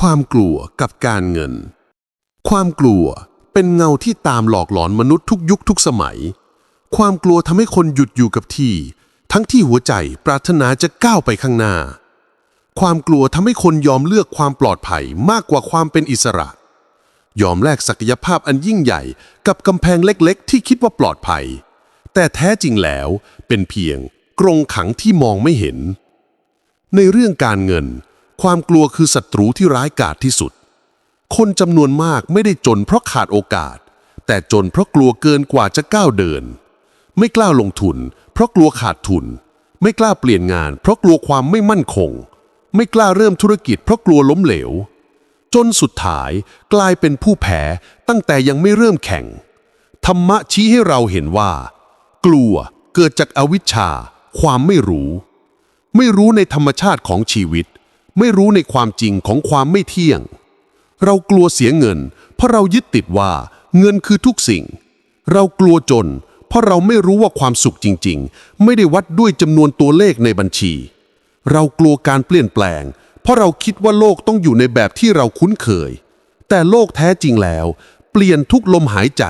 ความกลัวกับการเงิน ความกลัวเป็นเงาที่ตามหลอกหลอนมนุษย์ทุกยุคทุกสมัย ความกลัวทำให้คนหยุดอยู่กับที่ ทั้งที่หัวใจปรารถนาจะก้าวไปข้างหน้า ความกลัวทำให้คนยอมเลือกความปลอดภัยมากกว่าความเป็นอิสระ ยอมแลกศักยภาพอันยิ่งใหญ่กับกำแพงเล็กๆ ที่คิดว่าปลอดภัย แต่แท้จริงแล้วเป็นเพียงกรงขังที่มองไม่เห็น ในเรื่องการเงิน ความกลัวคือศัตรูที่ร้ายกาจที่สุด คนจำนวนมากไม่ได้จนเพราะขาดโอกาส แต่จนเพราะกลัวเกินกว่าจะก้าวเดิน ไม่กล้าลงทุน เพราะกลัวขาดทุน ไม่กล้าเปลี่ยนงาน เพราะกลัวความไม่มั่นคง ไม่กล้าเริ่มธุรกิจ เพราะกลัวล้มเหลว จนสุดท้ายกลายเป็นผู้แพ้ตั้งแต่ยังไม่เริ่มแข่ง ธรรมะชี้ให้เราเห็นว่า กลัวเกิดจากอวิชชา ความไม่รู้ ไม่รู้ในธรรมชาติของชีวิต ไม่รู้ในความจริงของความไม่เที่ยง เรากลัวเสียเงิน เพราะเรายึดติดว่าเงินคือทุกสิ่ง เรากลัวจน เพราะเราไม่รู้ว่าความสุขจริง ๆ ไม่ได้วัดด้วยจำนวนตัวเลขในบัญชี เรากลัวการเปลี่ยนแปลง เพราะเราคิดว่าโลกต้องอยู่ในแบบที่เราคุ้นเคย แต่โลกแท้จริงแล้ว เปลี่ยนทุกลมหายใจ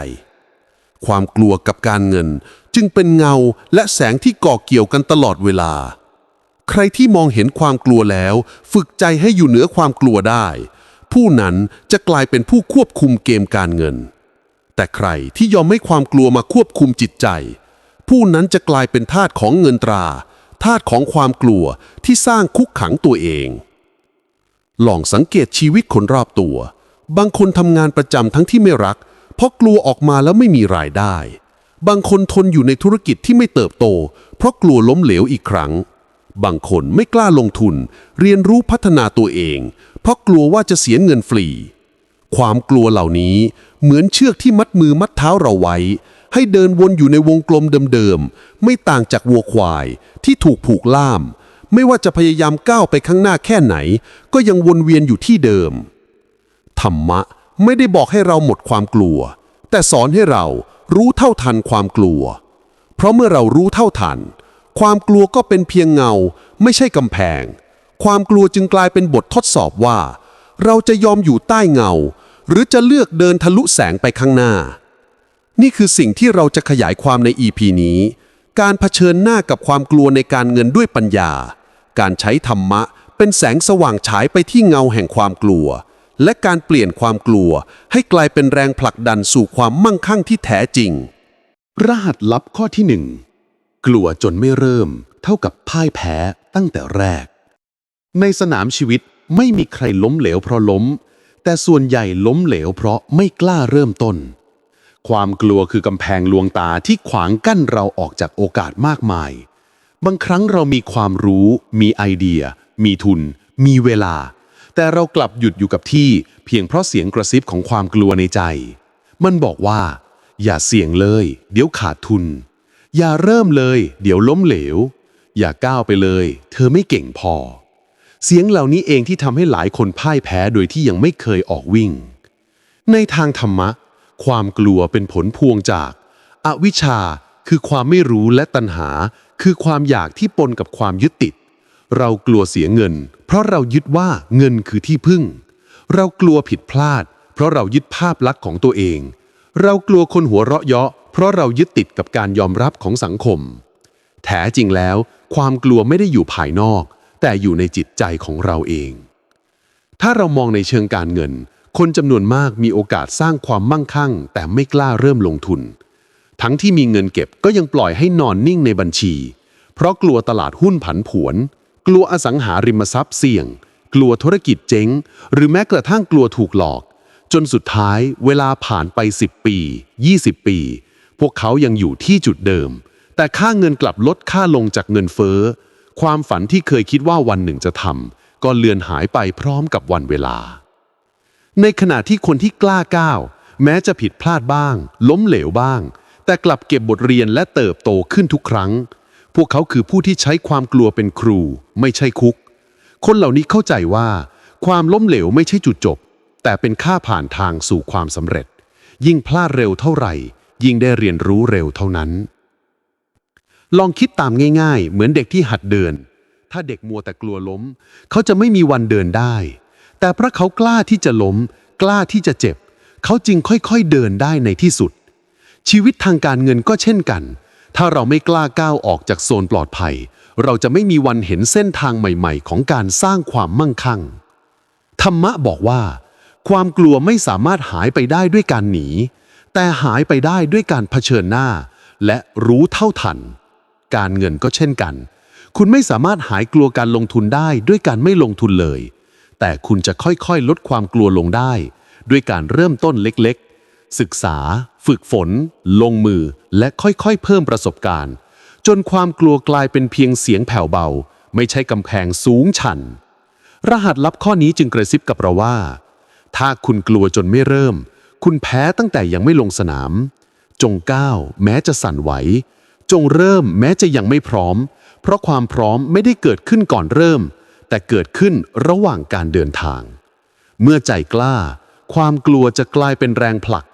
ความกลัวกับการเงินจึงเป็นเงาและแสงที่ก่อเกี่ยวกันตลอดเวลา ใครที่มองเห็นความกลัวแล้ว ฝึกใจให้อยู่เหนือความกลัวได้ ผู้นั้นจะกลายเป็นผู้ควบคุมเกมการเงิน แต่ใครที่ยอมให้ความกลัวมาควบคุมจิตใจ ผู้นั้นจะกลายเป็นทาสของเงินตราทาสของความกลัวที่สร้างคุกขังตัวเอง ลองสังเกตชีวิตคนรอบตัว บางคนทำงานประจำทั้งที่ไม่รัก เพราะกลัวออกมาแล้วไม่มีรายได้ บางคนทนอยู่ในธุรกิจที่ไม่เติบโต เพราะกลัวล้มเหลวอีกครั้ง บางคนไม่กล้าลงทุน เรียนรู้พัฒนาตัวเอง เพราะกลัวว่าจะเสียเงินฟรี ความกลัวเหล่านี้เหมือนเชือกที่มัดมือมัดเท้าเราไว้ ให้เดินวนอยู่ในวงกลมเดิมๆ ไม่ต่างจากวัวควายที่ถูกผูกล่าม ไม่ว่าจะพยายามก้าวไปข้างหน้าแค่ไหน ก็ยังวนเวียนอยู่ที่เดิม ธรรมะไม่ได้บอกให้เราหมดความกลัว แต่สอนให้เรารู้เท่าทันความกลัว เพราะเมื่อเรารู้เท่าทัน ความกลัวก็เป็นเพียงเงา ไม่ใช่กำแพง ความกลัวจึงกลายเป็นบททดสอบว่า เราจะยอมอยู่ใต้เงา หรือจะเลือกเดินทะลุแสงไปข้างหน้า นี่คือสิ่งที่เราจะขยายความใน EP นี้ การเผชิญหน้ากับความกลัวในการเงินด้วยปัญญา การใช้ธรรมะเป็นแสงสว่างฉายไปที่เงาแห่งความกลัว และการเปลี่ยนความกลัว ให้กลายเป็นแรงผลักดันสู่ความมั่งคั่งที่แท้จริง รหัสลับข้อที่หนึ่ง กลัวจนไม่เริ่ม เท่ากับพ่ายแพ้ตั้งแต่แรก ในสนามชีวิตไม่มีใครล้มเหลวเพราะล้ม แต่ส่วนใหญ่ล้มเหลวเพราะไม่กล้าเริ่มต้น ความกลัวคือกำแพงลวงตาที่ขวางกั้นเราออกจากโอกาสมากมาย บางครั้งเรามีความรู้ มีไอเดีย มีทุน มีเวลา แต่เรากลับหยุดอยู่กับที่ เพียงเพราะเสียงกระซิบของความกลัวในใจ มันบอกว่า อย่าเสี่ยงเลย เดี๋ยวขาดทุน อย่าเริ่มเลย เดี๋ยวล้มเหลว อย่าก้าวไปเลย เธอไม่เก่งพอ เสียงเหล่านี้เองที่ทำให้หลายคนพ่ายแพ้โดยที่ยังไม่เคยออกวิ่ง ในทางธรรมะ ความกลัวเป็นผลพวงจาก อวิชชาคือความไม่รู้และตัณหา คือความอยากที่ปนกับความยึดติด เรากลัวเสียเงิน เพราะเรายึดว่าเงินคือที่พึ่ง เรากลัวผิดพลาด เพราะเรายึดภาพลักษณ์ของตัวเอง เรากลัวคนหัวเราะเยาะ เพราะเรายึดติดกับการยอมรับของสังคม แท้จริงแล้ว ความกลัวไม่ได้อยู่ภายนอก แต่อยู่ในจิตใจของเราเอง ถ้าเรามองในเชิงการเงิน คนจำนวนมากมีโอกาสสร้างความมั่งคั่ง แต่ไม่กล้าเริ่มลงทุน ทั้งที่มีเงินเก็บก็ยังปล่อยให้นอนนิ่งในบัญชี เพราะกลัวตลาดหุ้นผันผวน กลัวอสังหาริมทรัพย์เสี่ยง กลัวธุรกิจเจ๊ง หรือแม้กระทั่งกลัวถูกหลอก จนสุดท้ายเวลาผ่านไป 10 ปี 20 ปี พวกเขายังอยู่ที่จุดเดิม แต่ค่าเงินกลับลดค่าลงจากเงินเฟ้อ ความฝันที่เคยคิดว่าวันหนึ่งจะทำก็เลือนหายไปพร้อมกับวันเวลา ในขณะที่คนที่กล้าก้าว แม้จะผิดพลาดบ้าง ล้มเหลวบ้าง แต่กลับเก็บบทเรียนและเติบโตขึ้นทุกครั้ง พวกเขาคือผู้ที่ใช้ความกลัวเป็นครู ไม่ใช่คุก คนเหล่านี้เข้าใจว่า ความล้มเหลวไม่ใช่จุดจบ แต่เป็นค่าผ่านทางสู่ความสำเร็จ ยิ่งพลาดเร็วเท่าไหร่ ยิ่งได้เรียนรู้เร็วเท่านั้น ลองคิดตามง่าย ๆ เหมือนเด็กที่หัดเดิน ถ้าเด็กมัวแต่กลัวล้ม เขาจะไม่มีวันเดินได้ แต่เพราะเขากล้าที่จะล้ม กล้าที่จะเจ็บ เขาจึงค่อยๆเดินได้ในที่สุด ชีวิตทางการเงินก็เช่นกัน ถ้าเราไม่กล้าก้าวออกจากโซนปลอดภัย เราจะไม่มีวันเห็นเส้นทางใหม่ ๆ ของการสร้างความมั่งคั่ง ธรรมะบอกว่า ความกลัวไม่สามารถหายไปได้ด้วยการหนี แต่หายไปได้ด้วยการเผชิญหน้า และรู้เท่าทัน การเงินก็เช่นกัน คุณไม่สามารถหายกลัวการลงทุนได้ด้วยการไม่ลงทุนเลย แต่คุณจะค่อยๆ ลดความกลัวลงได้ ด้วยการเริ่มต้นเล็กๆ ศึกษา ฝึกฝน ลงมือ และค่อยๆ เพิ่มประสบการณ์ จนความกลัวกลายเป็นเพียงเสียงแผ่วเบา ไม่ใช่กำแพงสูงชัน รหัสลับข้อนี้จึงกระซิบกับเราว่า ถ้าคุณกลัวจนไม่เริ่ม คุณแพ้ตั้งแต่ยังไม่ลงสนาม จงก้าวแม้จะสั่นไหว จงเริ่มแม้จะยังไม่พร้อม เพราะความพร้อมไม่ได้เกิดขึ้นก่อนเริ่ม แต่เกิดขึ้นระหว่างการเดินทาง เมื่อใจกล้า ความกลัวจะกลายเป็นแรงผลัก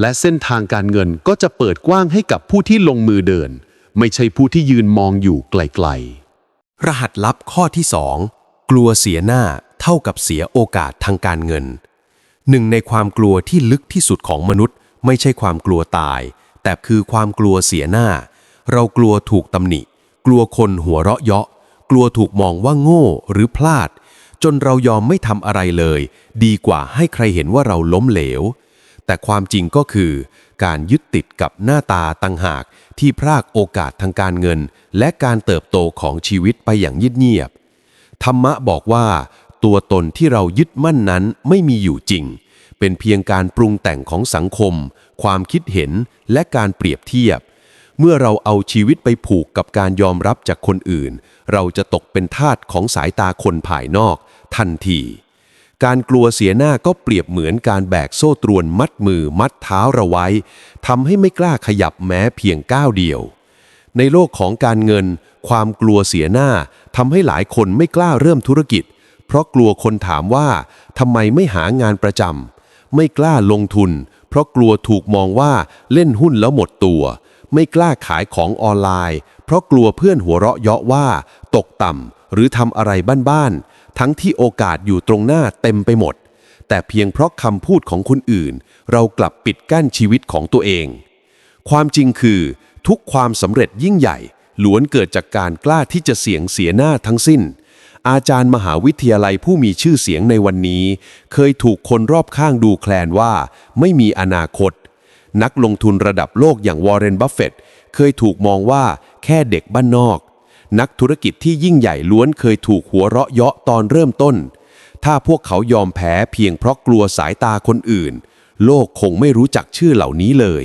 และเส้นทางการเงินก็จะเปิดกว้างให้กับผู้ที่ลงมือเดิน ไม่ใช่ผู้ที่ยืนมองอยู่ไกลๆ รหัสลับข้อที่ 2 กลัวเสียหน้าเท่ากับเสียโอกาสทางการเงิน หนึ่งในความกลัวที่ลึกที่สุดของมนุษย์ ไม่ใช่ความกลัวตาย แต่คือความกลัวเสียหน้า เรากลัวถูกตำหนิ กลัวคนหัวเราะเยาะ กลัวถูกมองว่าโง่หรือพลาด จนเรายอมไม่ทำอะไรเลย ดีกว่าให้ใครเห็นว่าเราล้มเหลว แต่ความจริงก็คือ การยึดติดกับหน้าตาตังหากที่พรากโอกาสทางการเงิน และการเติบโตของชีวิตไปอย่างเงียบๆธรรมะบอกว่า ตัวตนที่เรายึดมั่นนั้นไม่มีอยู่จริง เป็นเพียงการปรุงแต่งของสังคม ความคิดเห็นและการเปรียบเทียบ เมื่อเราเอาชีวิตไปผูกกับการยอมรับจากคนอื่น เราจะตกเป็นทาสของสายตาคนภายนอก ทันที การกลัวเสียหน้าก็เปรียบเหมือนการแบกโซ่ตรวนมัดมือมัดเท้าเราไว้ทำให้ไม่กล้าขยับแม้เพียงก้าวเดียวในโลกของการเงิน ความกลัวเสียหน้าทำให้หลายคนไม่กล้าเริ่มธุรกิจ เพราะกลัวคนถามว่าทำไมไม่หางานประจำไม่กล้าลงทุน เพราะกลัวถูกมองว่าเล่นหุ้นแล้วหมดตัว ไม่กล้าขายของออนไลน์ เพราะกลัวเพื่อนหัวเราะเยาะว่า ตกต่ำหรือทำอะไรบ้านๆทั้งที่โอกาสอยู่ตรงหน้าเต็มไปหมด แต่เพียงเพราะคำพูดของคนอื่น เรากลับปิดกั้นชีวิตของตัวเอง ความจริงคือ ทุกความสำเร็จยิ่งใหญ่ล้วนเกิดจากการกล้าที่จะเสี่ยงเสียหน้าทั้งสิ้น อาจารย์มหาวิทยาลัยผู้มีชื่อเสียงในวันนี้ เคยถูกคนรอบข้างดูแคลนว่า ไม่มีอนาคต นักลงทุนระดับโลกอย่างวอร์เรนบัฟเฟตต์เคยถูกมองว่าแค่เด็กบ้านนอก นักธุรกิจที่ยิ่งใหญ่ล้วนเคยถูกหัวเราะเยาะตอนเริ่มต้น ถ้าพวกเขายอมแพ้เพียงเพราะกลัวสายตาคนอื่น โลกคงไม่รู้จักชื่อเหล่านี้เลย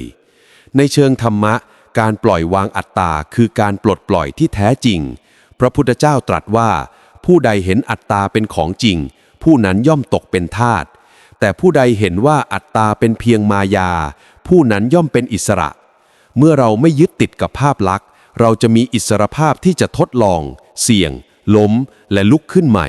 ในเชิงธรรมะ การปล่อยวางอัตตาคือการปลดปล่อยที่แท้จริง พระพุทธเจ้าตรัสว่า ผู้ใดเห็นอัตตาเป็นของจริง ผู้นั้นย่อมตกเป็นทาสแต่ผู้ใดเห็นว่าอัตตาเป็นเพียงมายา ผู้นั้นย่อมเป็นอิสระ เมื่อเราไม่ยึดติดกับภาพลักษณ์ เราจะมีอิสรภาพที่จะทดลอง เสี่ยง ล้ม และลุกขึ้นใหม่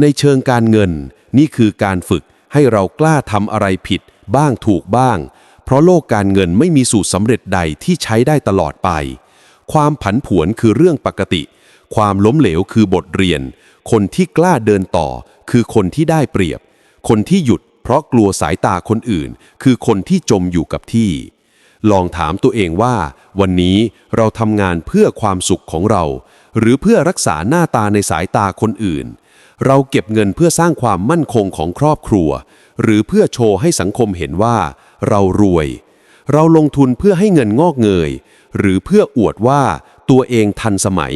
ในเชิงการเงิน นี่คือการฝึกให้เรากล้าทำอะไรผิด บ้างถูกบ้าง เพราะโลกการเงินไม่มีสูตรสำเร็จใดที่ใช้ได้ตลอดไป ความผันผวนคือเรื่องปกติ ความล้มเหลวคือบทเรียน คนที่กล้าเดินต่อ คือคนที่ได้เปรียบ คนที่หยุดเพราะกลัวสายตาคนอื่น คือคนที่จมอยู่กับที่ ลองถามตัวเองว่า วันนี้เราทำงานเพื่อความสุขของเรา หรือเพื่อรักษาหน้าตาในสายตาคนอื่น เราเก็บเงินเพื่อสร้างความมั่นคงของครอบครัว หรือเพื่อโชว์ให้สังคมเห็นว่า เรารวย เราลงทุนเพื่อให้เงินงอกเงย หรือเพื่ออวดว่าตัวเองทันสมัย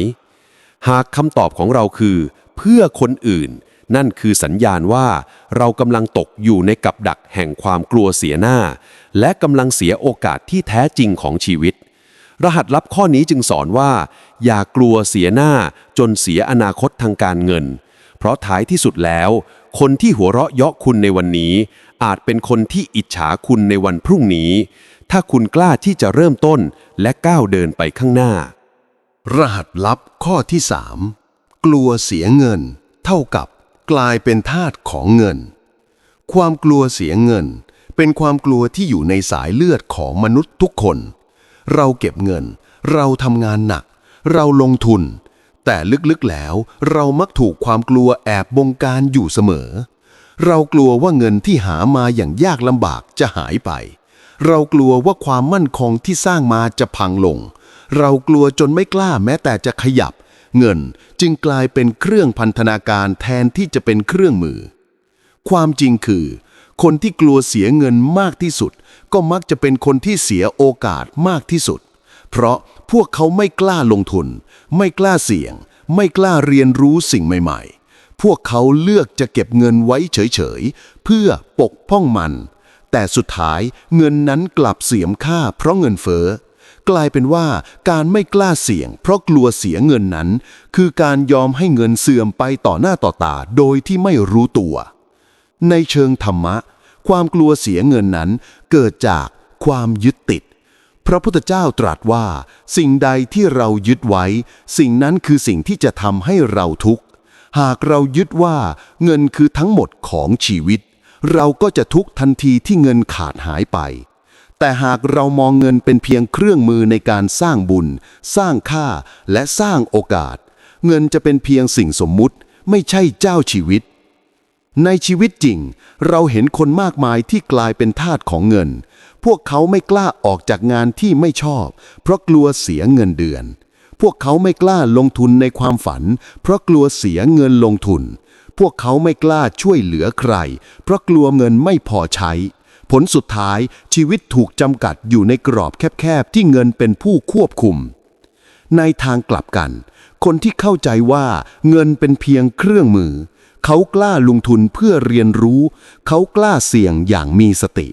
หากคำตอบของเราคือ เพื่อคนอื่น นั่นคือสัญญาณว่า เรากำลังตกอยู่ในกับดักแห่งความกลัวเสียหน้า และกำลังเสียโอกาสที่แท้จริงของชีวิต รหัสลับข้อนี้จึงสอนว่า อย่ากลัวเสียหน้าจนเสียอนาคตทางการเงิน เพราะท้ายที่สุดแล้ว คนที่หัวเราะเยาะคุณในวันนี้ อาจเป็นคนที่อิจฉาคุณในวันพรุ่งนี้ ถ้าคุณกล้าที่จะเริ่มต้นและก้าวเดินไปข้างหน้า รหัสลับข้อที่ 3 กลัวเสียเงิน เท่ากับกลายเป็นทาสของเงิน ความกลัวเสียเงิน เป็นความกลัวที่อยู่ในสายเลือดของมนุษย์ทุกคน เราเก็บเงิน เราทำงานหนัก เราลงทุน แต่ลึกๆแล้ว เรามักถูกความกลัวแอบบงการอยู่เสมอ เรากลัวว่าเงินที่หามาอย่างยากลำบากจะหายไป เรากลัวว่าความมั่นคงที่สร้างมาจะพังลงเเรากลัวจนไม่กล้าแม้แต่จะขยับ เงินจึงกลายเป็นเครื่องพันธนาการแทนที่จะเป็นเครื่องมือ ความจริงคือ คนที่กลัวเสียเงินมากที่สุด ก็มักจะเป็นคนที่เสียโอกาสมากที่สุด เพราะพวกเขาไม่กล้าลงทุน ไม่กล้าเสี่ยง ไม่กล้าเรียนรู้สิ่งใหม่ ๆ พวกเขาเลือกจะเก็บเงินไว้เฉยๆ เพื่อปกป้องมัน แต่สุดท้ายเงินนั้นกลับเสียมค่าเพราะเงินเฟ้อ กลายเป็นว่าการไม่กล้าเสี่ยง เพราะกลัวเสียเงินนั้น คือการยอมให้เงินเสื่อมไปต่อหน้าต่อตาโดยที่ไม่รู้ตัว ในเชิงธรรมะ ความกลัวเสียเงินนั้น เกิดจากความยึดติด พระพุทธเจ้าตรัสว่า สิ่งใดที่เรายึดไว้ สิ่งนั้นคือสิ่งที่จะทำให้เราทุกข์หากเรายึดว่าเงินคือทั้งหมดของชีวิต เราก็จะทุกข์ทันทีที่เงินขาดหายไป แต่หากเรามองเงินเป็นเพียงเครื่องมือในการสร้างบุญ สร้างค่าและสร้างโอกาส เงินจะเป็นเพียงสิ่งสมมุติ ไม่ใช่เจ้าชีวิต ในชีวิตจริง เราเห็นคนมากมายที่กลายเป็นทาสของเงิน พวกเขาไม่กล้าออกจากงานที่ไม่ชอบ เพราะกลัวเสียเงินเดือน พวกเขาไม่กล้าลงทุนในความฝัน เพราะกลัวเสียเงินลงทุน พวกเขาไม่กล้าช่วยเหลือใคร เพราะกลัวเงินไม่พอใช้ ผลสุดท้ายชีวิตถูกจำกัดอยู่ในกรอบแคบๆ ที่เงินเป็นผู้ควบคุม ในทางกลับกัน คนที่เข้าใจว่าเงินเป็นเพียงเครื่องมือ เขากล้าลงทุนเพื่อเรียนรู้ เขากล้าเสี่ยงอย่างมีสติ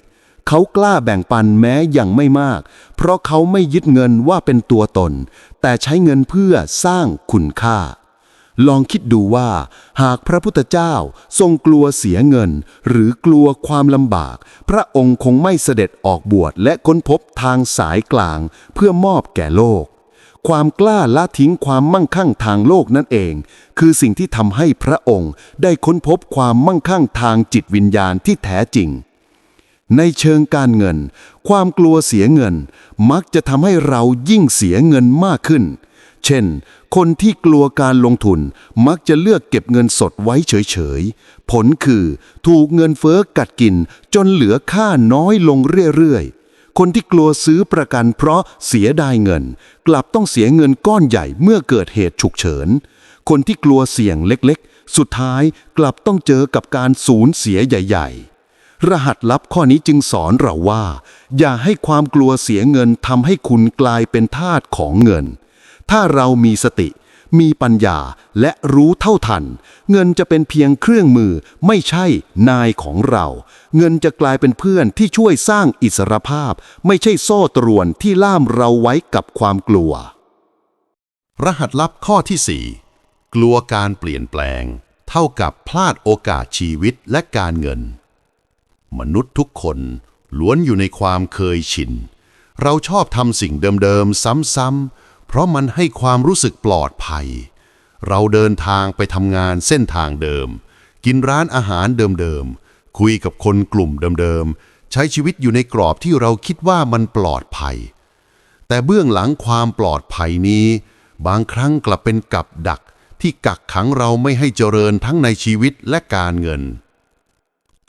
เขากล้าแบ่งปันแม้อย่างไม่มาก เพราะเขาไม่ยึดเงินว่าเป็นตัวตน แต่ใช้เงินเพื่อสร้างคุณค่า ลองคิดดูว่า หากพระพุทธเจ้าทรงกลัวเสียเงิน หรือกลัวความลำบาก พระองค์คงไม่เสด็จออกบวชและค้นพบทางสายกลาง เพื่อมอบแก่โลก ความกล้าละทิ้งความมั่งคั่งทางโลกนั่นเอง คือสิ่งที่ทำให้พระองค์ได้ค้นพบความมั่งคั่งทางจิตวิญญาณที่แท้จริง ในเชิงการเงิน ความกลัวเสียเงิน มักจะทำให้เรายิ่งเสียเงินมากขึ้น เช่น คนที่กลัวการลงทุนมักจะเลือกเก็บเงินสดไว้เฉยๆ ผลคือถูกเงินเฟ้อกัดกินจนเหลือค่าน้อยลงเรื่อยๆ คนที่กลัวซื้อประกันเพราะเสียดายเงิน กลับต้องเสียเงินก้อนใหญ่เมื่อเกิดเหตุฉุกเฉิน คนที่กลัวเสี่ยงเล็กๆ สุดท้ายกลับต้องเจอกับการสูญเสียใหญ่ ๆรหัสลับข้อนี้จึงสอนเราว่า อย่าให้ความกลัวเสียเงินทำให้คุณกลายเป็นทาสของเงิน ถ้าเรามีสติ มีปัญญาและรู้เท่าทัน เงินจะเป็นเพียงเครื่องมือไม่ใช่นายของเรา เงินจะกลายเป็นเพื่อนที่ช่วยสร้างอิสรภาพ ไม่ใช่โซ่ตรวนที่ล่ามเราไว้กับความกลัว รหัสลับข้อที่ 4 กลัวการเปลี่ยนแปลง เท่ากับพลาดโอกาสชีวิตและการเงิน มนุษย์ทุกคนล้วนอยู่ในความเคยชิน เราชอบทำสิ่งเดิมๆ ซ้ำๆ เพราะมันให้ความรู้สึกปลอดภัย เราเดินทางไปทำงานเส้นทางเดิม กินร้านอาหารเดิมๆ คุยกับคนกลุ่มเดิมๆ ใช้ชีวิตอยู่ในกรอบที่เราคิดว่ามันปลอดภัย แต่เบื้องหลังความปลอดภัยนี้ บางครั้งกลับเป็นกับดักที่กักขังเราไม่ให้เจริญทั้งในชีวิตและการเงิน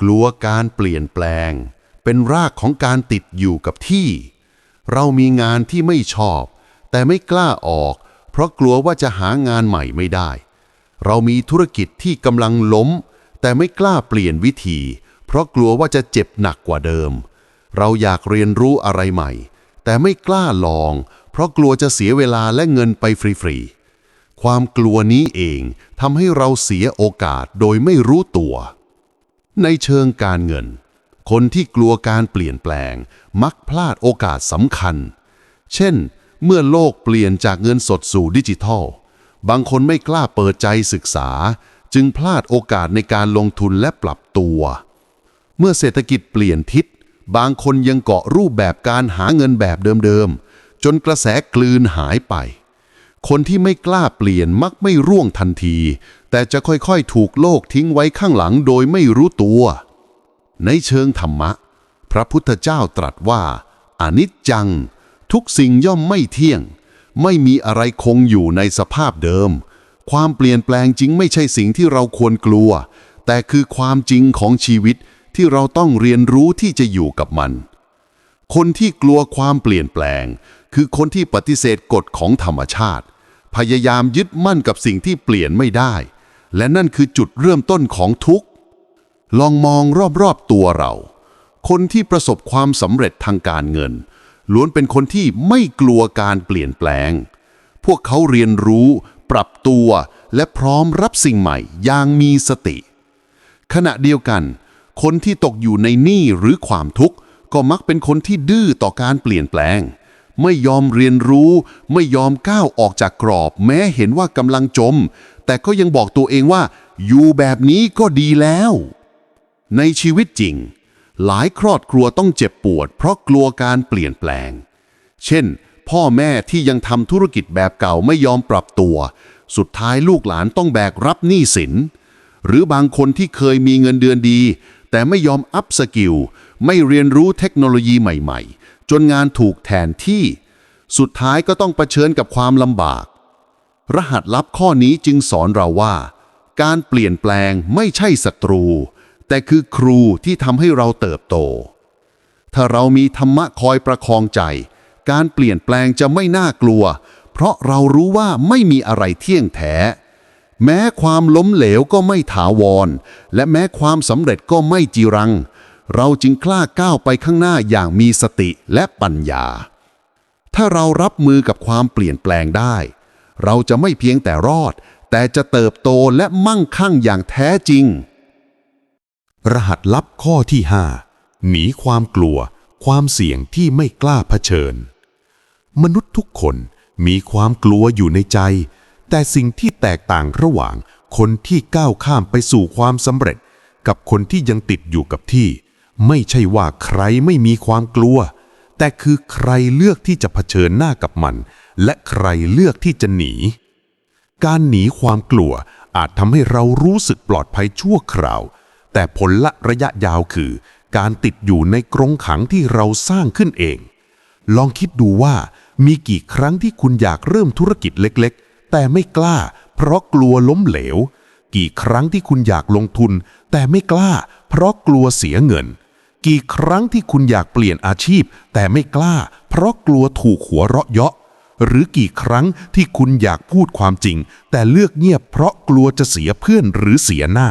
กลัวการเปลี่ยนแปลง เป็นรากของการติดอยู่กับที่ เรามีงานที่ไม่ชอบ แต่ไม่กล้าออก เพราะกลัวว่าจะหางานใหม่ไม่ได้ เรามีธุรกิจที่กำลังล้ม แต่ไม่กล้าเปลี่ยนวิธี เพราะกลัวว่าจะเจ็บหนักกว่าเดิม เราอยากเรียนรู้อะไรใหม่ แต่ไม่กล้าลอง เพราะกลัวจะเสียเวลาและเงินไปฟรีๆ ความกลัวนี้เองทำให้เราเสียโอกาสโดยไม่รู้ตัว ในเชิงการเงิน คนที่กลัวการเปลี่ยนแปลง มักพลาดโอกาสสำคัญ เช่น เมื่อโลกเปลี่ยนจากเงินสดสู่ดิจิทัล บางคนไม่กล้าเปิดใจศึกษา จึงพลาดโอกาสในการลงทุนและปรับตัว เมื่อเศรษฐกิจเปลี่ยนทิศ บางคนยังเกาะรูปแบบการหาเงินแบบเดิมๆ จนกระแสกลืนหายไป คนที่ไม่กล้าเปลี่ยนมักไม่ร่วงทันที แต่จะค่อยๆ ถูกโลกทิ้งไว้ข้างหลังโดยไม่รู้ตัว ในเชิงธรรมะ พระพุทธเจ้าตรัสว่าอนิจจัง ทุกสิ่งย่อมไม่เที่ยง ไม่มีอะไรคงอยู่ในสภาพเดิม ความเปลี่ยนแปลงจริงไม่ใช่สิ่งที่เราควรกลัว แต่คือความจริงของชีวิตที่เราต้องเรียนรู้ที่จะอยู่กับมัน คนที่กลัวความเปลี่ยนแปลง คือคนที่ปฏิเสธกฎของธรรมชาติ พยายามยึดมั่นกับสิ่งที่เปลี่ยนไม่ได้ และนั่นคือจุดเริ่มต้นของทุกข์ ลองมองรอบๆตัวเรา คนที่ประสบความสำเร็จทางการเงิน ล้วนเป็นคนที่ไม่กลัวการเปลี่ยนแปลง พวกเขาเรียนรู้ ปรับตัวและพร้อมรับสิ่งใหม่อย่างมีสติ ขณะเดียวกัน คนที่ตกอยู่ในหนี้หรือความทุกข์ ก็มักเป็นคนที่ดื้อต่อการเปลี่ยนแปลง ไม่ยอมเรียนรู้ ไม่ยอมก้าวออกจากกรอบ แม้เห็นว่ากำลังจม แต่ก็ยังบอกตัวเองว่า อยู่แบบนี้ก็ดีแล้ว ในชีวิตจริง หลายครอบครัวต้องเจ็บปวด เพราะกลัวการเปลี่ยนแปลง เช่น พ่อแม่ที่ยังทำธุรกิจแบบเก่าไม่ยอมปรับตัว สุดท้ายลูกหลานต้องแบกรับหนี้สิน หรือบางคนที่เคยมีเงินเดือนดี แต่ไม่ยอมอัพสกิล ไม่เรียนรู้เทคโนโลยีใหม่ๆ จนงานถูกแทนที่ สุดท้ายก็ต้องเผชิญกับความลำบาก รหัสลับข้อนี้จึงสอนเราว่า การเปลี่ยนแปลงไม่ใช่ศัตรู แต่คือครูที่ทำให้เราเติบโต ถ้าเรามีธรรมะคอยประคองใจ การเปลี่ยนแปลงจะไม่น่ากลัว เพราะเรารู้ว่าไม่มีอะไรเที่ยงแท้ แม้ความล้มเหลวก็ไม่ถาวร และแม้ความสำเร็จก็ไม่จีรัง เราจึงกล้าก้าวไปข้างหน้าอย่างมีสติและปัญญา ถ้าเรารับมือกับความเปลี่ยนแปลงได้ เราจะไม่เพียงแต่รอด แต่จะเติบโตและมั่งคั่งอย่างแท้จริง รหัสลับข้อที่ 5 หนีความกลัว ความเสี่ยงที่ไม่กล้าเผชิญ มนุษย์ทุกคนมีความกลัวอยู่ในใจ แต่สิ่งที่แตกต่างระหว่างคนที่ก้าวข้ามไปสู่ความสำเร็จ กับคนที่ยังติดอยู่กับที่ ไม่ใช่ว่าใครไม่มีความกลัว แต่คือใครเลือกที่จะเผชิญหน้ากับมัน และใครเลือกที่จะหนี การหนีความกลัวอาจทำให้เรารู้สึกปลอดภัยชั่วคราว แต่ผลละระยะยาวคือ การติดอยู่ในกรงขังที่เราสร้างขึ้นเอง ลองคิดดูว่า มีกี่ครั้งที่คุณอยากเริ่มธุรกิจเล็กๆ แต่ไม่กล้า เพราะกลัวล้มเหลว กี่ครั้งที่คุณอยากลงทุน แต่ไม่กล้า เพราะกลัวเสียเงิน กี่ครั้งที่คุณอยากเปลี่ยนอาชีพ แต่ไม่กล้า เพราะกลัวถูกหัวเราะเยาะหรือกี่ครั้งที่คุณอยากพูดความจริง แต่เลือกเงียบเพราะกลัวจะเสียเพื่อนหรือเสียหน้า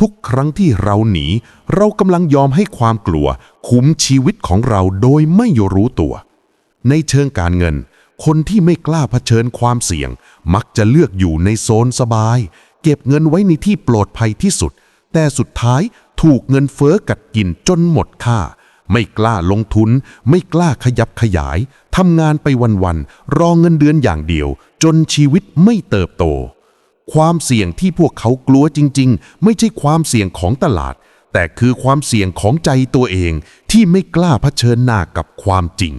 ทุกครั้งที่เราหนี เรากำลังยอมให้ความกลัว คุ้มชีวิตของเราโดยไม่รู้ตัว ในเชิงการเงิน คนที่ไม่กล้าเผชิญความเสี่ยง มักจะเลือกอยู่ในโซนสบาย เก็บเงินไว้ในที่ปลอดภัยที่สุด แต่สุดท้ายถูกเงินเฟ้อกัดกินจนหมดค่า ไม่กล้าลงทุน ไม่กล้าขยับขยายทำงานไปวันๆรอเงินเดือนอย่างเดียว จนชีวิตไม่เติบโต ความเสี่ยงที่พวกเขากลัวจริง ๆ ไม่ใช่ความเสี่ยงของตลาด แต่คือความเสี่ยงของใจตัวเองที่ไม่กล้าเผชิญหน้ากับความจริง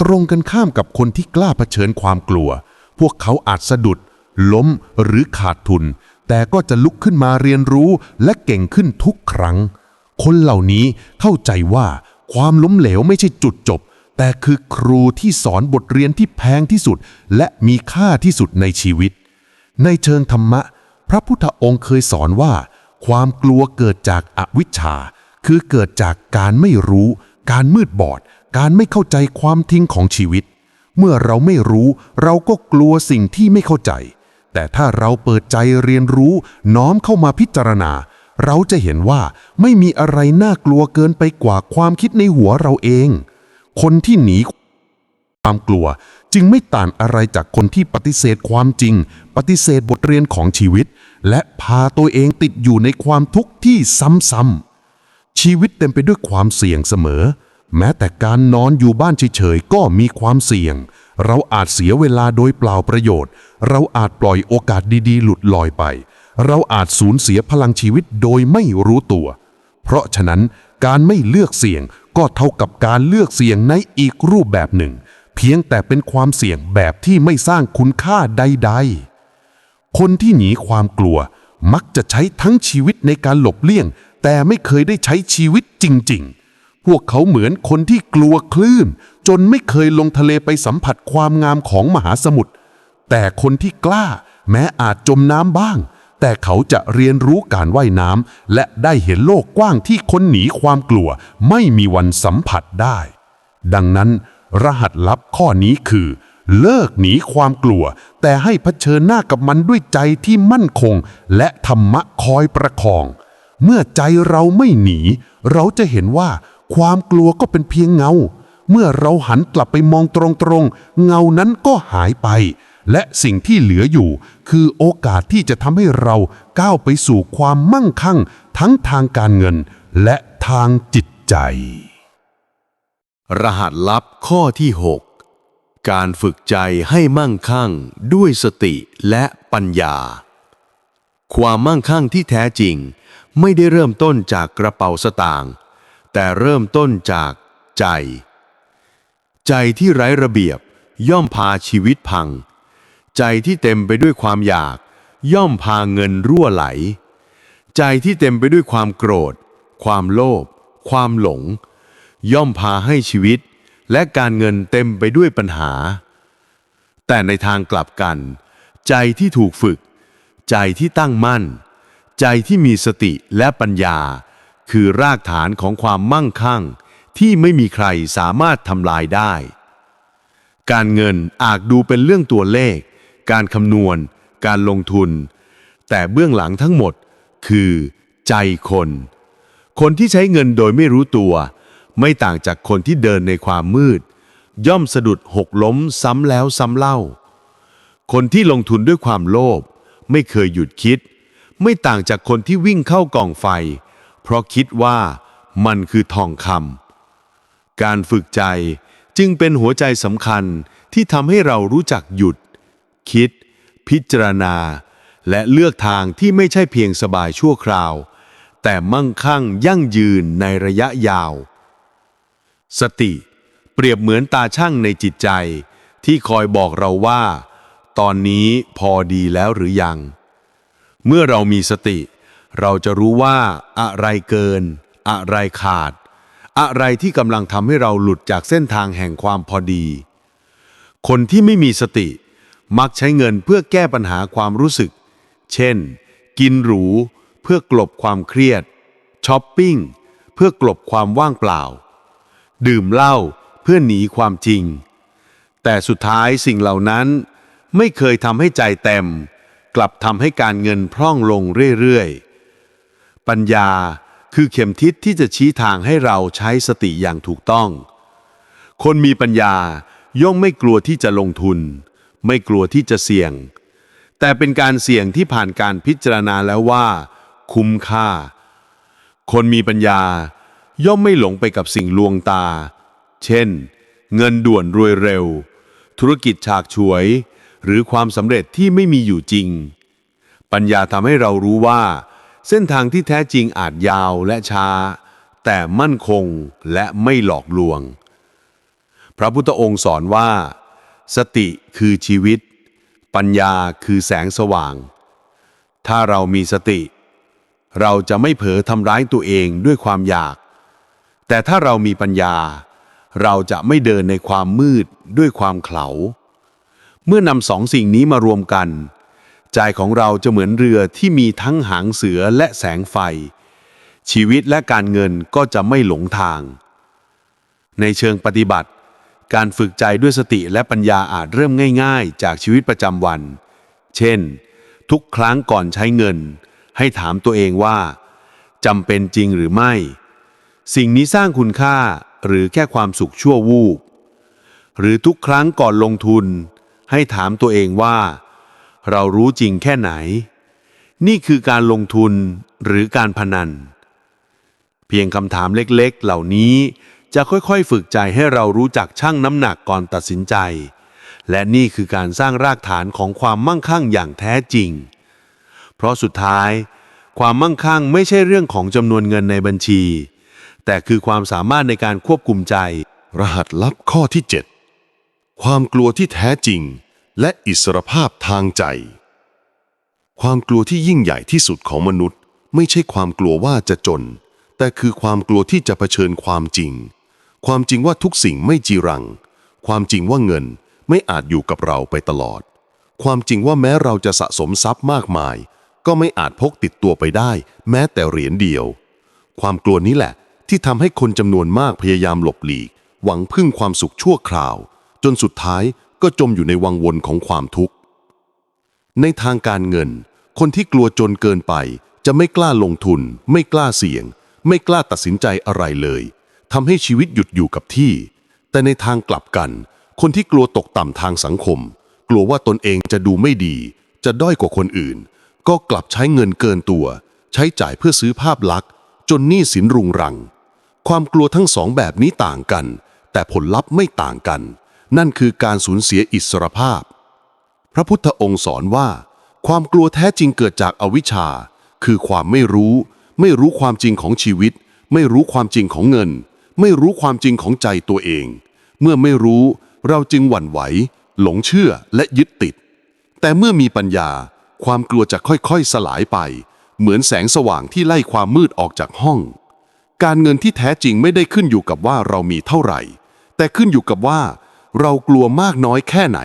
ตรงกันข้ามกับคนที่กล้าเผชิญความกลัว พวกเขาอาจสะดุด ล้มหรือขาดทุน แต่ก็จะลุกขึ้นมาเรียนรู้และเก่งขึ้นทุกครั้ง คนเหล่านี้เข้าใจว่าความล้มเหลวไม่ใช่จุดจบ แต่คือครูที่สอนบทเรียนที่แพงที่สุด และมีค่าที่สุดในชีวิต ในเชิงธรรมะ พระพุทธองค์เคยสอนว่า ความกลัวเกิดจากอวิชชา คือเกิดจากการไม่รู้ การมืดบอด การไม่เข้าใจความทิ้งของชีวิต เมื่อเราไม่รู้ เราก็กลัวสิ่งที่ไม่เข้าใจ แต่ถ้าเราเปิดใจเรียนรู้น้อมเข้ามาพิจารณา เราจะเห็นว่าไม่มีอะไรน่ากลัวเกินไปกว่าความคิดในหัวเราเอง คนที่หนีความกลัว จึงไม่ต่างอะไรจากคนที่ปฏิเสธความจริง ปฏิเสธบทเรียนของชีวิต และพาตัวเองติดอยู่ในความทุกข์ที่ซ้ำๆชีวิตเต็มไปด้วยความเสี่ยงเสมอ แม้แต่การนอนอยู่บ้านเฉยๆก็มีความเสี่ยง เราอาจเสียเวลาโดยเปล่าประโยชน์ เราอาจปล่อยโอกาสดีๆ หลุดลอยไป เราอาจสูญเสียพลังชีวิตโดยไม่รู้ตัว เพราะฉะนั้นการไม่เลือกเสี่ยงก็เท่ากับการเลือกเสี่ยงในอีกรูปแบบหนึ่ง เพียงแต่เป็นความเสี่ยงแบบที่ไม่สร้างคุณค่าใด ๆ คนที่หนีความกลัวมักจะใช้ทั้งชีวิตในการหลบเลี่ยง แต่ไม่เคยได้ใช้ชีวิตจริง ๆ พวกเขาเหมือนคนที่กลัวคลื่น จนไม่เคยลงทะเลไปสัมผัสความงามของมหาสมุทรแต่คนที่กล้าแม้อาจจมน้ำบ้าง แต่เขาจะเรียนรู้การว่ายน้ำและได้เห็นโลกกว้างที่คนหนีความกลัวไม่มีวันสัมผัสได้ ดังนั้น รหัสลับข้อนี้คือ เลิกหนีความกลัว แต่ให้เผชิญหน้ากับมันด้วยใจที่มั่นคง และธรรมะคอยประคอง เมื่อใจเราไม่หนี เราจะเห็นว่า ความกลัวก็เป็นเพียงเงา เมื่อเราหันกลับไปมองตรงๆ เงานั้นก็หายไป และสิ่งที่เหลืออยู่ คือโอกาสที่จะทำให้เราก้าวไปสู่ความมั่งคั่ง ทั้งทางการเงิน และทางจิตใจ รหัสลับข้อที่ 6 การฝึกใจให้มั่งคั่งด้วยสติและปัญญา ความมั่งคั่งที่แท้จริง ไม่ได้เริ่มต้นจากกระเป๋าสตางค์แต่เริ่มต้นจากใจ ใจที่ไร้ระเบียบย่อมพาชีวิตพัง ใจที่เต็มไปด้วยความอยาก ย่อมพาเงินรั่วไหล ใจที่เต็มไปด้วยความโกรธ ความโลภความหลง ย่อมพาให้ชีวิต และการเงินเต็มไปด้วยปัญหา แต่ในทางกลับกัน ใจที่ถูกฝึก ใจที่ตั้งมั่น ใจที่มีสติและปัญญา คือรากฐานของความมั่งคั่ง ที่ไม่มีใครสามารถทำลายได้ การเงินอาจดูเป็นเรื่องตัวเลข การคำนวณ การลงทุน แต่เบื้องหลังทั้งหมดคือ ใจคน คนที่ใช้เงินโดยไม่รู้ตัว ไม่ต่างจากคนที่เดินในความมืด ย่อมสะดุดหกล้มซ้ำแล้วซ้ำเล่า คนที่ลงทุนด้วยความโลภไม่เคยหยุดคิด ไม่ต่างจากคนที่วิ่งเข้ากองไฟ เพราะคิดว่ามันคือทองคำการฝึกใจจึงเป็นหัวใจสำคัญที่ทำให้เรารู้จักหยุด คิด พิจารณา และเลือกทางที่ไม่ใช่เพียงสบายชั่วคราว แต่มั่งคั่งยั่งยืนในระยะยาว สติ เปรียบเหมือนตาช่างในจิตใจ ที่คอยบอกเราว่า ตอนนี้พอดีแล้วหรือยัง เมื่อเรามีสติ เราจะรู้ว่าอะไรเกิน อะไรขาด อะไรที่กำลังทำให้เราหลุดจากเส้นทางแห่งความพอดี คนที่ไม่มีสติ มักใช้เงินเพื่อแก้ปัญหาความรู้สึก เช่น กินหรูเพื่อกลบความเครียดช้อปปิ้งเพื่อกลบความว่างเปล่า ดื่มเหล้าเพื่อหนีความจริง แต่สุดท้ายสิ่งเหล่านั้นไม่เคยทำให้ใจเต็ม กลับทำให้การเงินพร่องลงเรื่อยๆ ปัญญาคือเข็มทิศที่จะชี้ทางให้เราใช้สติอย่างถูกต้อง คนมีปัญญาย่อมไม่กลัวที่จะลงทุน ไม่กลัวที่จะเสี่ยง แต่เป็นการเสี่ยงที่ผ่านการพิจารณาแล้วว่า คุ้มค่า คนมีปัญญา ย่อมไม่หลงไปกับสิ่งลวงตา เช่น เงินด่วนรวยเร็ว ธุรกิจฉากฉวย หรือความสำเร็จที่ไม่มีอยู่จริง ปัญญาทำให้เรารู้ว่า เส้นทางที่แท้จริงอาจยาวและช้า แต่มั่นคงและไม่หลอกลวง พระพุทธองค์สอนว่า สติคือชีวิต ปัญญาคือแสงสว่าง ถ้าเรามีสติ เราจะไม่เผลอทำร้ายตัวเองด้วยความอยาก แต่ถ้าเรามีปัญญา เราจะไม่เดินในความมืดด้วยความเขลา เมื่อนำสองสิ่งนี้มารวมกัน ใจของเราจะเหมือนเรือที่มีทั้งหางเสือและแสงไฟ ชีวิตและการเงินก็จะไม่หลงทาง ในเชิงปฏิบัติ การฝึกใจด้วยสติและปัญญาอาจเริ่มง่าย ๆ จากชีวิตประจำวัน เช่น ทุกครั้งก่อนใช้เงิน ให้ถามตัวเองว่าจำเป็นจริงหรือไม่ สิ่งนี้สร้างคุณค่าหรือแค่ความสุขชั่ววูบ หรือทุกครั้งก่อนลงทุน ให้ถามตัวเองว่า เรารู้จริงแค่ไหน นี่คือการลงทุนหรือการพนัน เพียงคำถามเล็กๆ เหล่านี้จะค่อยๆ ฝึกใจให้เรารู้จักชั่งน้ำหนักก่อนตัดสินใจ และนี่คือการสร้างรากฐานของความมั่งคั่งอย่างแท้จริง เพราะสุดท้าย ความมั่งคั่งไม่ใช่เรื่องของจำนวนเงินในบัญชี แต่คือความสามารถในการควบคุมใจ รหัสลับข้อที่ 7 ความกลัวที่แท้จริง และอิสรภาพทางใจ ความกลัวที่ยิ่งใหญ่ที่สุดของมนุษย์ ไม่ใช่ความกลัวว่าจะจน แต่คือความกลัวที่จะเผชิญความจริง ความจริงว่าทุกสิ่งไม่จีรัง ความจริงว่าเงินไม่อาจอยู่กับเราไปตลอด ความจริงว่าแม้เราจะสะสมทรัพย์มากมาย ก็ไม่อาจพกติดตัวไปได้ แม้แต่เหรียญเดียว ความกลัวนี้แหละ ที่ทำให้คนจำนวนมากพยายามหลบหลีก หวังพึ่งความสุขชั่วคราว จนสุดท้ายก็จมอยู่ในวังวนของความทุกข์ ในทางการเงิน คนที่กลัวจนเกินไป จะไม่กล้าลงทุน ไม่กล้าเสี่ยง ไม่กล้าตัดสินใจอะไรเลยทำให้ชีวิตหยุดอยู่กับที่ แต่ในทางกลับกัน คนที่กลัวตกต่ำทางสังคม กลัวว่าตนเองจะดูไม่ดี จะด้อยกว่าคนอื่น ก็กลับใช้เงินเกินตัว ใช้จ่ายเพื่อซื้อภาพลักษณ์ จนหนี้สินรุงรัง ความกลัวทั้งสองแบบนี้ต่างกัน แต่ผลลัพธ์ไม่ต่างกัน นั่นคือการสูญเสียอิสรภาพ พระพุทธองค์สอนว่า ความกลัวแท้จริงเกิดจากอวิชชา คือความไม่รู้ ไม่รู้ความจริงของชีวิต ไม่รู้ความจริงของเงิน ไม่รู้ความจริงของใจตัวเอง เมื่อไม่รู้เราจึงหวั่นไหว หลงเชื่อและยึดติด แต่เมื่อมีปัญญา ความกลัวจะค่อยๆสลายไป เหมือนแสงสว่างที่ไล่ความมืดออกจากห้อง การเงินที่แท้จริงไม่ได้ขึ้นอยู่กับว่าเรามีเท่าไหร่ แต่ขึ้นอยู่กับว่า เรากลัวมากน้อยแค่ไหน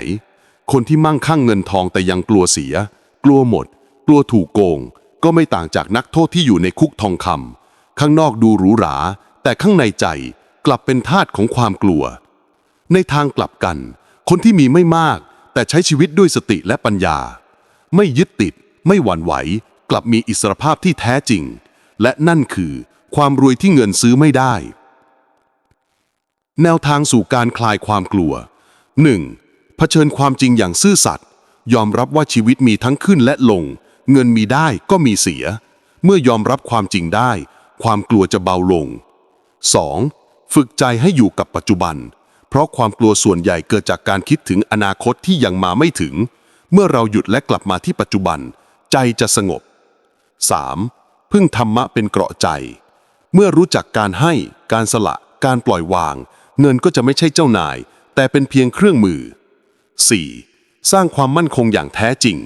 คนที่มั่งคั่งเงินทองแต่ยังกลัวเสีย กลัวหมด กลัวถูกโกง ก็ไม่ต่างจากนักโทษที่อยู่ในคุกทองคำข้างนอกดูหรูหรา แต่ข้างในใจกลับเป็นทาสของความกลัว ในทางกลับกัน คนที่มีไม่มาก แต่ใช้ชีวิตด้วยสติและปัญญา ไม่ยึดติด ไม่หวั่นไหว กลับมีอิสรภาพที่แท้จริง และนั่นคือ ความรวยที่เงินซื้อไม่ได้ แนวทางสู่การคลายความกลัว 1. เผชิญความจริงอย่างซื่อสัตย์ยอมรับว่าชีวิตมีทั้งขึ้นและลง เงินมีได้ก็มีเสีย เมื่อยอมรับความจริงได้ ความกลัวจะเบาลง 2. ฝึกใจให้อยู่กับปัจจุบัน เพราะความกลัวส่วนใหญ่เกิดจากการคิดถึงอนาคตที่ยังมาไม่ถึง เมื่อเราหยุดและกลับมาที่ปัจจุบัน ใจจะสงบ 3. พึ่งธรรมะเป็นเกราะใจ เมื่อรู้จักการให้ การสละ การปล่อยวาง เงินก็จะไม่ใช่เจ้านาย แต่เป็นเพียงเครื่องมือ 4. สร้างความมั่นคงอย่างแท้จริง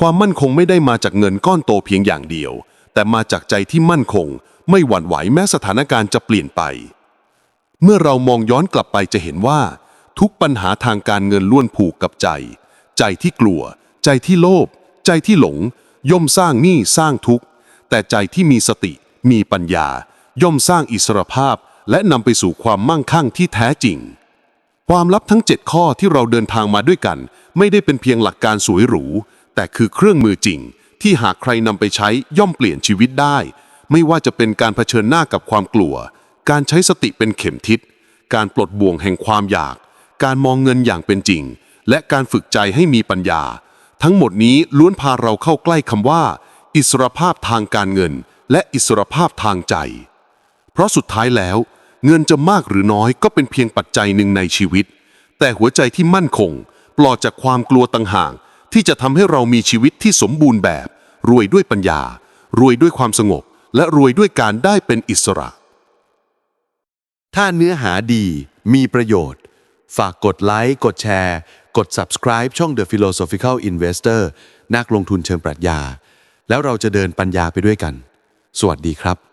ความมั่นคงไม่ได้มาจากเงินก้อนโตเพียงอย่างเดียว แต่มาจากใจที่มั่นคง ไม่หวั่นไหวแม้สถานการณ์จะเปลี่ยนไป เมื่อเรามองย้อนกลับไปจะเห็นว่า ทุกปัญหาทางการเงินล้วนผูกกับใจ ใจที่กลัว ใจที่โลภใจที่หลง ย่อมสร้างหนี้สร้างทุกข์แต่ใจที่มีสติ มีปัญญา ย่อมสร้างอิสรภาพและนำไปสู่ความมั่งคั่งที่แท้จริง ความลับทั้ง 7 ข้อที่เราเดินทางมาด้วยกัน ไม่ได้เป็นเพียงหลักการสวยหรู แต่คือเครื่องมือจริง ที่หากใครนำไปใช้ย่อมเปลี่ยนชีวิตได้ ไม่ว่าจะเป็นการเผชิญหน้ากับความกลัว การใช้สติเป็นเข็มทิศ การปลดบ่วงแห่งความอยาก การมองเงินอย่างเป็นจริง และการฝึกใจให้มีปัญญา ทั้งหมดนี้ล้วนพาเราเข้าใกล้คำว่า อิสรภาพทางการเงิน และอิสรภาพทางใจ ราะสุดท้ายแล้ว เงินจะมากหรือน้อยก็เป็นเพียงปัจจัยหนึ่งในชีวิต แต่หัวใจที่มั่นคง ปลอดจากความกลัวต่างหากที่จะทำให้เรามีชีวิตที่สมบูรณ์แบบ รวยด้วยปัญญา รวยด้วยความสงบ และรวยด้วยการได้เป็นอิสระ ถ้าเนื้อหาดีมีประโยชน์ ฝากกดไลค์กดแชร์ กด subscribe ช่อง The Philosophical Investor นักลงทุนเชิงปรัชญา แล้วเราจะเดินปัญญาไปด้วยกัน สวัสดีครับ